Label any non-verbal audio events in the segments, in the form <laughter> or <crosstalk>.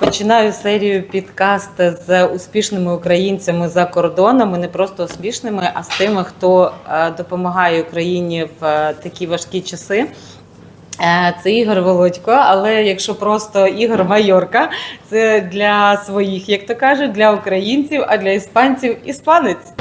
Починаю серію підкаст з успішними українцями за кордоном. І не просто успішними, а з тими, хто е, допомагає Україні в е, такі важкі часи. Е, Це Ігор Володько, але якщо просто Ігор Майорка, це для своїх, як то кажуть, для українців, а для іспанців іспанець.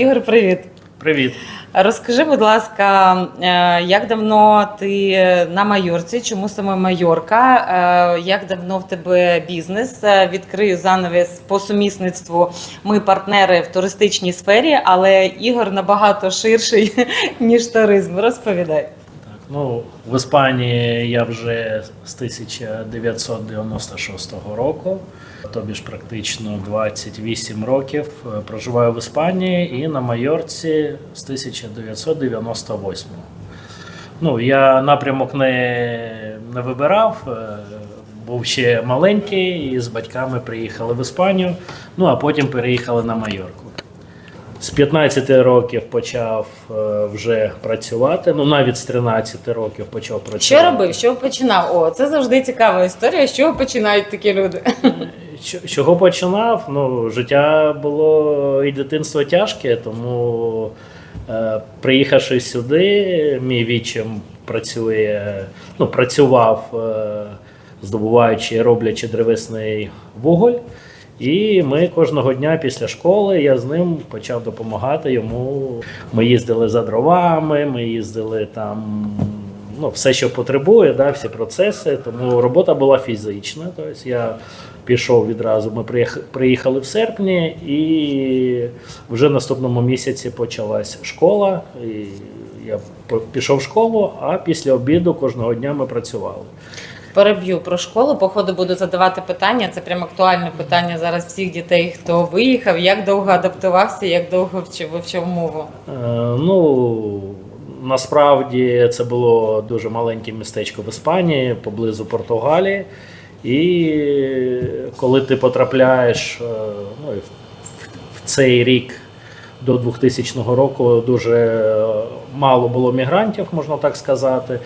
Ігор, привіт. Привіт. Розкажи, будь ласка, е, як давно ти на Майорці? Чому саме Майорка? Е, Як давно в тебе бізнес? Е, Відкрию занавіс по сумісництву. Ми партнери в туристичній сфері, але Ігор набагато ширший <laughs> ніж туризм. Розповідай. Ну, в Іспанії я вже з 1996 року, тобі ж практично 28 років е, проживаю в Іспанії і на Майорці з 1998. Ну, я напрямок не, не вибирав. е, Був ще маленький, і з батьками приїхали в Іспанію, ну а потім переїхали на Майорку. З 15 років почав е, вже працювати. Ну навіть з 13 років почав працювати. Що робив? Що починав? О, це завжди цікава історія. З чого починають такі люди? Ч- Чого починав? Ну, життя було і дитинство тяжке, тому е, приїхавши сюди, мій відчим працює, ну, працював, е, здобуваючи, роблячи древесний вуголь. І ми кожного дня після школи я з ним почав допомагати йому. Ми їздили за дровами, ми їздили там ну, все, що потребує, да, всі процеси. Тому робота була фізична. Тобто я пішов відразу. Ми приїхали в серпні, і вже наступному місяці почалась школа. І я пішов в школу, а після обіду кожного дня ми працювали. Переб'ю про школу. Походу буду задавати питання. Це прям актуальне питання зараз всіх дітей, хто виїхав, як довго адаптувався, як довго вчив, вивчив мову. Е, Ну насправді це було дуже маленьке містечко в Іспанії, поблизу Португалії. І коли ти потрапляєш е, ну, в цей рік до 2000 року дуже е, мало було мігрантів, можна так сказати.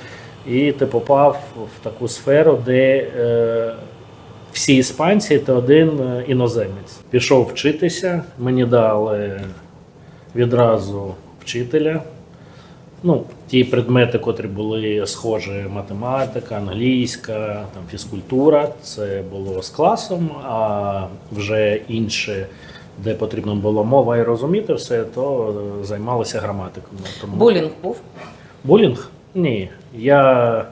І ти попав в таку сферу, де е, всі іспанці та один е, іноземець. Пішов вчитися, мені дали відразу вчителя. Ну, ті предмети, котрі були схожі, математика, англійська, там, фізкультура, це було з класом, а вже інше, де потрібно було мова і розуміти все, то е, займалися граматикою. Тому... Булінг був. Булінг? Ні. Я,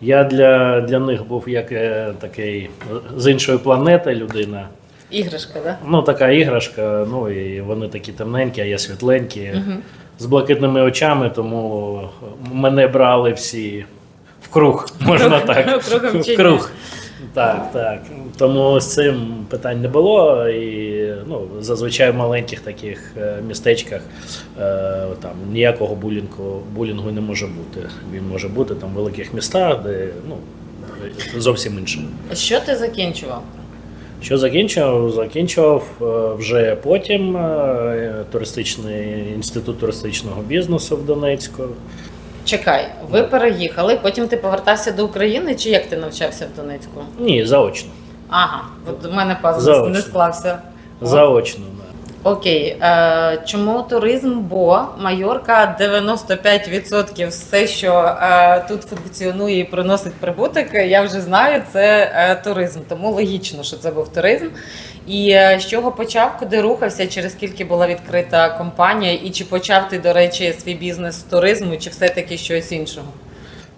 я для, для них був як е, такий з іншої планети людина. Іграшка, да? Ну, така іграшка, ну і вони такі темненькі, а я світленькі, з блакитними очами, тому мене брали всі в круг, можна так. <laughs> В круг. Так, так. Тому з цим питань не було. І ну, зазвичай в маленьких таких е, містечках е, там ніякого булінгу, булінгу не може бути. Він може бути там в великих містах, де ну, зовсім інше. Що ти закінчував? Що закінчив? Закінчував е, вже потім туристичний інститут туристичного бізнесу в Донецьку. Чекай, ви переїхали, потім ти повертався до України, чи як ти навчався в Донецьку? Ні, заочно. Ага, от у мене пазл Заочно. не склався. Заочно. Да. Окей, е, чому туризм? Бо Майорка 95% все, що е, тут функціонує і приносить прибуток, я вже знаю, це е, туризм. Тому логічно, що це був туризм. І е, з чого почав, куди рухався, через скільки була відкрита компанія, і чи почав ти, до речі, свій бізнес з туризму, чи все-таки щось іншого?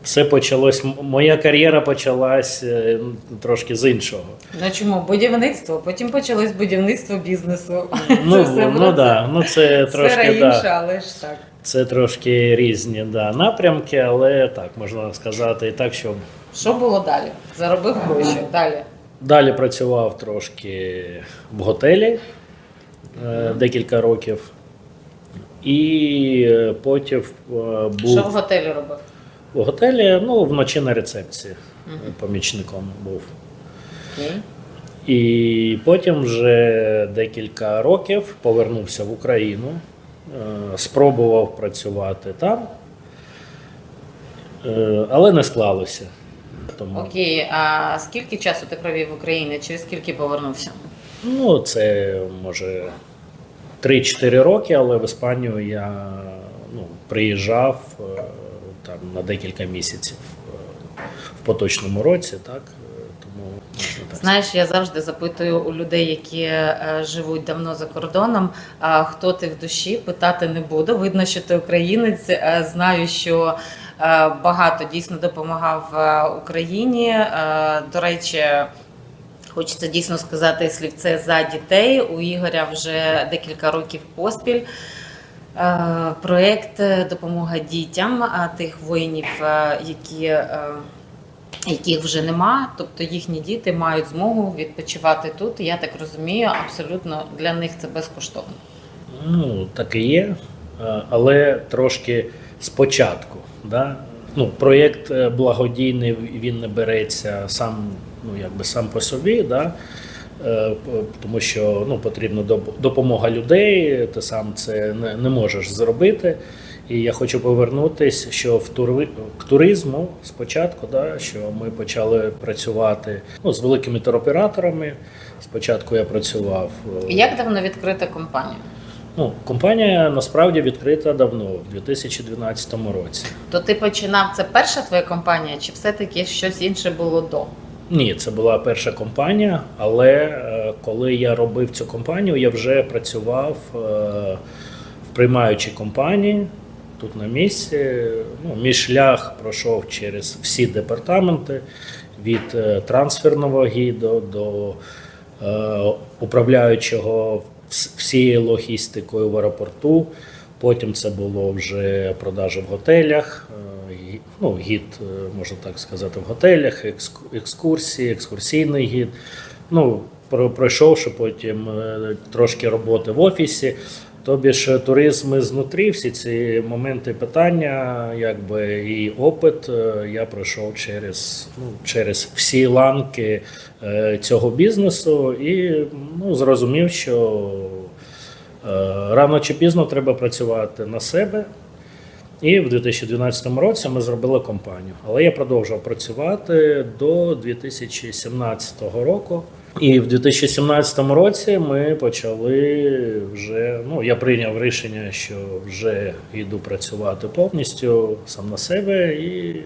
Все почалось. Моя кар'єра почалась е, трошки з іншого. Ну чому будівництво? Потім почалось будівництво бізнесу. Ну, <laughs> все ну, да, ну це трошки інша, да, але ж так. це трошки різні да, напрямки, але так можна сказати і так, що Що було далі? Заробив гроші. Далі. Далі працював трошки в готелі е, декілька років. І е, потім е, Що в готелі робив? У готелі ну, вночі на рецепції. Мгм. помічником був. Окей. І потім вже декілька років повернувся в Україну, е, спробував працювати там, е, але не склалося. Тому Окей, а скільки часу ти провів в Україні? Через скільки повернувся? ну, це може 3-4 роки, але в Іспанію я ну, приїжджав е, там, на декілька місяців е, в поточному році, так? Е, Тому Знаєш, я завжди запитую у людей, які е, живуть давно за кордоном, хто ти в душі, питати не буду. Видно, що ти українець. Знаю, що багато дійсно допомагав Україні. До речі, хочеться дійсно сказати слівце за дітей. У Ігоря вже декілька років поспіль. Е, Проєкт е, допомога дітям тих воїнів, е, які яких вже нема, тобто їхні діти мають змогу відпочивати тут. Я так розумію, абсолютно для них це безкоштовно. Ну, так і є, але трошки спочатку. Да? Ну, проєкт благодійний, він не береться сам, ну, якби сам по собі, да? Е, тому що ну, потрібна доп- допомога людей, ти сам це не, не можеш зробити. І я хочу повернутися, що в тури, к туризму спочатку, да, що ми почали працювати ну, з великими туроператорами. Спочатку я працював е, Як давно відкрита компанія? Ну, компанія насправді відкрита давно, в 2012 році. То ти починав це перша твоя компанія, чи все-таки щось інше було до? Ні, це була перша компанія, але е, коли я робив цю компанію, я вже працював е, в приймаючій компанії тут на місці. Ну, мій шлях пройшов через всі департаменти від е, трансферного гіду до управляючого всією логістикою в аеропорту. Потім це було вже продажі в готелях, е, ну, гід, е, можна так сказати, в готелях, екскурсії, екскурсійний гід. Ну, пройшовши потім е, трошки роботи в офісі. Тобі ж туризм знутрі, всі ці моменти питання, якби і опит я пройшов через, ну, через всі ланки цього бізнесу і ну, зрозумів, що рано чи пізно треба працювати на себе. І в 2012 році ми зробили компанію. Але я продовжував працювати до 2017 року. І в 2017 році ми почали вже. Ну, я прийняв рішення, що вже йду працювати повністю сам на себе. І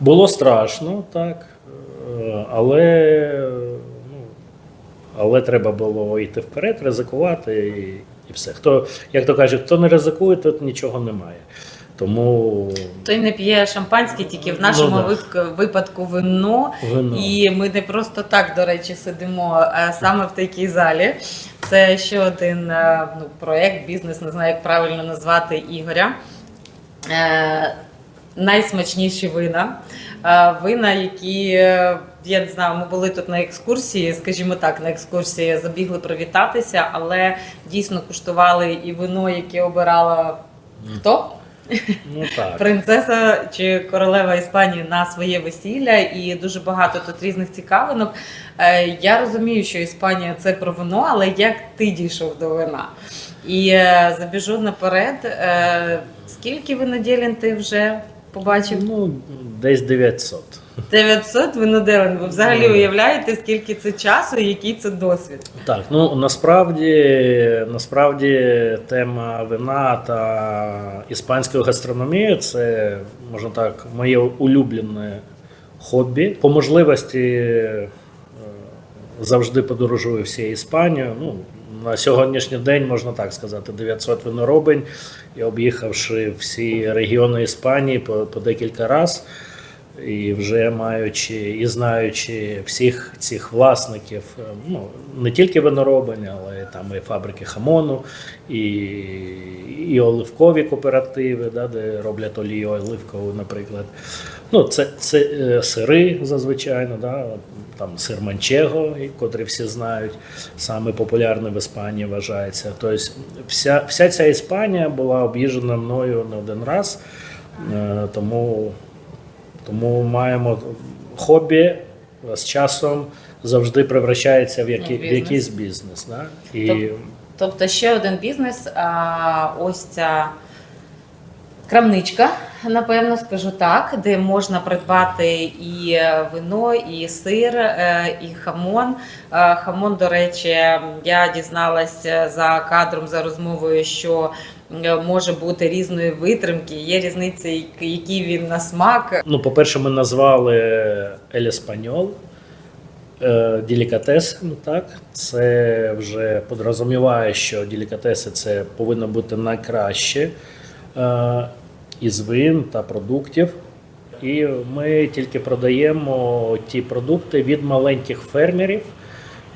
було страшно, так. Е, Але, ну, але треба було йти вперед, ризикувати і, і все. Хто, як то кажуть, хто не ризикує, тут нічого немає. Тому Той не п'є шампанське, тільки в нашому Ну, да. випадку, вино. вино. І ми не просто так, до речі, сидимо е, саме в такій залі. Це ще один е, ну, проєкт, бізнес, не знаю, як правильно назвати Ігоря. Е, найсмачніші вина. Е, вина, які е, я не знаю, ми були тут на екскурсії, скажімо так, на екскурсії забігли привітатися, але дійсно куштували і вино, яке обирала хто? Ну так. принцеса чи королева Іспанії на своє весілля, і дуже багато тут різних цікавинок. Е, Я розумію, що Іспанія це про вино, але як ти дійшов до вина? І е, забіжу наперед. е, Скільки виноділін ти вже побачив? Ну, десь 900. 900 виноділин. Ви взагалі Ну. уявляєте, скільки це часу і який це досвід? Так, ну насправді, насправді тема вина та іспанської гастрономії це, можна так, моє улюблене хобі. По можливості е, завжди подорожую всією Іспанією. Ну, на сьогоднішній день можна так сказати, 900 виноробень. І об'їхавши всі регіони Іспанії по, по декілька разів. І вже маючи і знаючи всіх цих власників, е, ну не тільки виноробень, але там і фабрики хамону, і, і оливкові кооперативи, да, де роблять олію оливкову, наприклад. Ну, це, це е, сири зазвичай, да, там сир манчего, котрий всі знають, саме популярний в Іспанії вважається. Тобто вся, вся ця Іспанія була об'їжджена мною не один раз, е, тому тому маємо хобі з часом завжди превращається в, які, В в якийсь бізнес. Да? І Тобто ще один бізнес, а, ось ця крамничка, напевно, скажу так, де можна придбати і е, вино, і сир, е, і хамон. Е, Хамон, до речі, я дізналася за кадром, за розмовою, що е, може бути різної витримки. Є різниця, як- який він на смак. Ну, по-перше, ми назвали Ель Еспаньол е, делікатесом. Так? Це вже подрозуміває, що делікатеси це повинно бути найкраще е, із вин та продуктів. І ми тільки продаємо ті продукти від маленьких фермерів,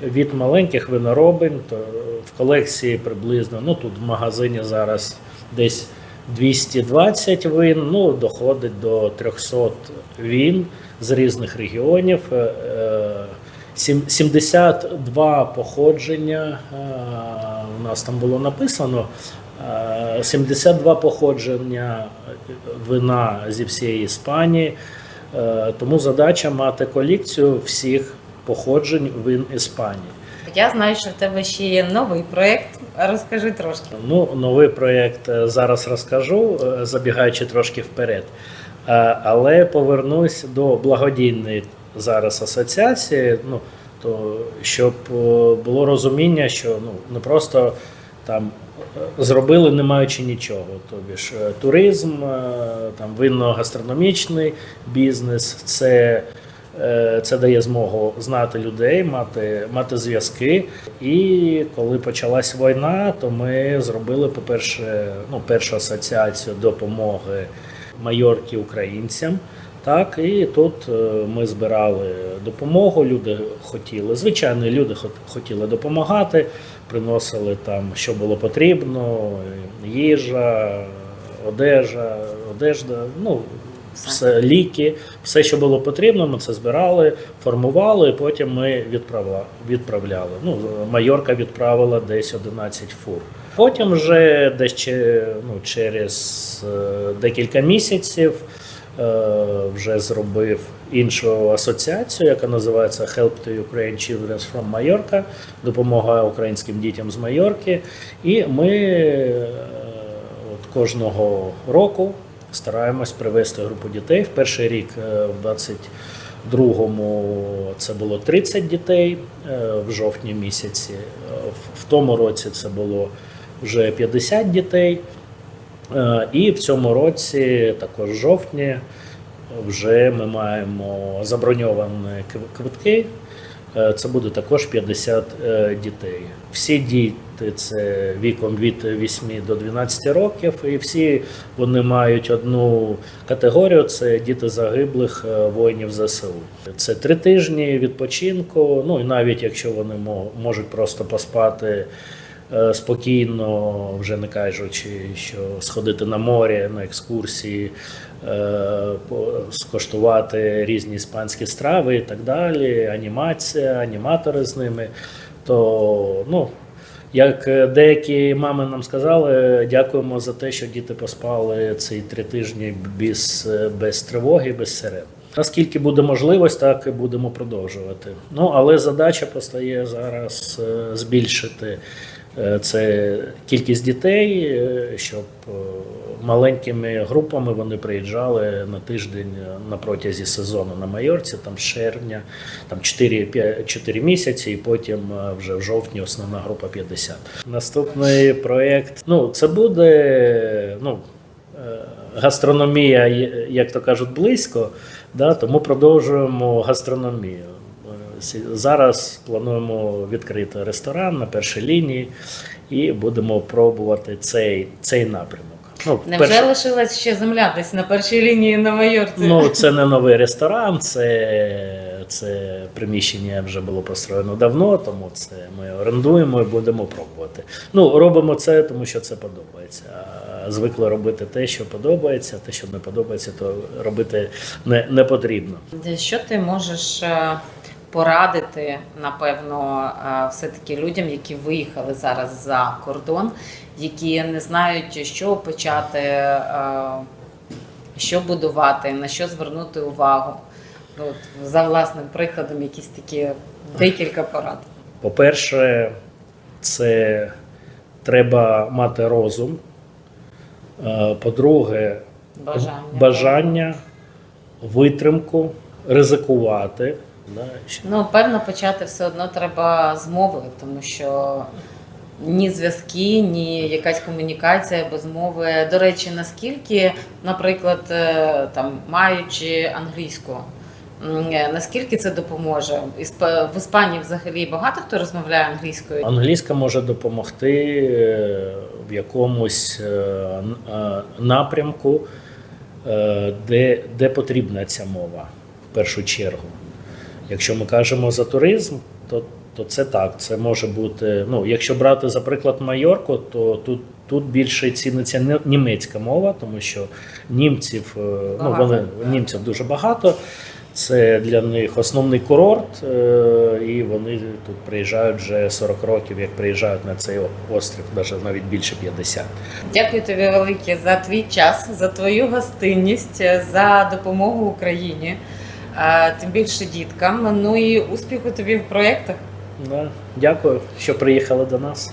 від маленьких виноробин. То в колекції приблизно, ну тут в магазині зараз десь 220 вин, ну доходить до 300 він з різних регіонів. Е, е, сім- 72 походження е, у нас там було написано. е, 72 походження вина зі всієї Іспанії. Е, Тому задача мати колекцію всіх походжень вин Іспанії. Я знаю, що в тебе ще є новий проєкт. Розкажи трошки. Ну, новий проєкт е, зараз розкажу, е, забігаючи трошки вперед. Е, Але повернусь до благодійної зараз асоціації. Ну, то щоб було розуміння, що ну, не просто там зробили, не маючи нічого. Тобі ж туризм, там винно-гастрономічний бізнес, це Це дає змогу знати людей, мати, мати зв'язки. І коли почалась війна, то ми зробили, по-перше, ну, першу асоціацію допомоги майорки українцям. Так, і тут е, ми збирали допомогу. Люди хотіли, звичайно, люди хотіли допомагати, приносили там, що було потрібно: їжа, одежа, одежда. Ну, все ліки, все, що було потрібно, ми це збирали, формували, і потім ми відправля, відправляли. Ну, Майорка відправила десь 11 фур. Потім вже десь ну, через е, декілька місяців е, вже зробив іншу асоціацію, яка називається Help to Ukraine Children from Mallorca, допомога українським дітям з Майорки. І ми е, от кожного року стараємось привести групу дітей. В перший рік, е, в 22-му, це було 30 дітей е, в жовтні місяці. Е, в- тому році це було вже 50 дітей. І в цьому році, також в жовтні, вже ми маємо заброньовані квитки. Е, Це буде також 50 е, дітей. Всі діти це віком від 8 до 12 років, і всі вони мають одну категорію: це діти загиблих е, воїнів ЗСУ. Це три тижні відпочинку. Ну і навіть якщо вони мо- можуть просто поспати спокійно, вже не кажучи, що сходити на море, на екскурсії, е, скоштувати різні іспанські страви і так далі, анімація, аніматори з ними. То, ну, як е, деякі мами нам сказали, дякуємо за те, що діти поспали ці три тижні без, е, без тривоги, без сирен. Наскільки буде можливість, так і будемо продовжувати. Ну але задача постає зараз е, збільшити е, це кількість дітей, е, щоб е, маленькими групами вони приїжджали на тиждень е, на протязі сезону на Майорці, там з червня, там 4, 4 місяці, і потім е, вже в жовтні основна група 50. Наступний проєкт, ну це буде ну, е, гастрономія, як то кажуть, близько, да, тому продовжуємо гастрономію. Зараз плануємо відкрити ресторан на першій лінії і будемо пробувати цей, цей напрямок. Ну, Невже перше- лишилась ще земля десь на першій лінії на Майорці? Ну, це не новий ресторан, це, це приміщення вже було построєно давно, тому це ми орендуємо і будемо пробувати. Ну, робимо це, тому що це подобається. Звикли робити те, що подобається, те, що не подобається, то робити не, не потрібно. Що ти можеш е, порадити, напевно, е, все-таки людям, які виїхали зараз за кордон, які не знають, що почати, е, що будувати, на що звернути увагу? От, за власним прикладом, якісь такі декілька порад. По-перше, це треба мати розум. Е, По-друге, Бажання. бажання, витримку, ризикувати. Да. Ну, певно, почати все одно треба з мови, тому що ні зв'язки, ні якась комунікація без мови. До речі, наскільки, наприклад, е, там маючи англійську, е, наскільки це допоможе? В Іспанії взагалі багато хто розмовляє англійською. Англійська може допомогти е, в якомусь напрямку, де, де потрібна ця мова в першу чергу. Якщо ми кажемо за туризм, то, то це так. Це може бути. Ну, якщо брати за приклад Майорку, то тут, тут більше ціниться німецька мова, тому що німців, е, ну, вони, німців дуже багато. Це для них основний курорт, е, і вони тут приїжджають вже 40 років, як приїжджають на цей острів, навіть навіть більше 50. Дякую тобі велике за твій час, за твою гостинність, за допомогу Україні, е, тим більше діткам. Ну і успіху тобі в проєктах. Да. Дякую, що приїхали до нас.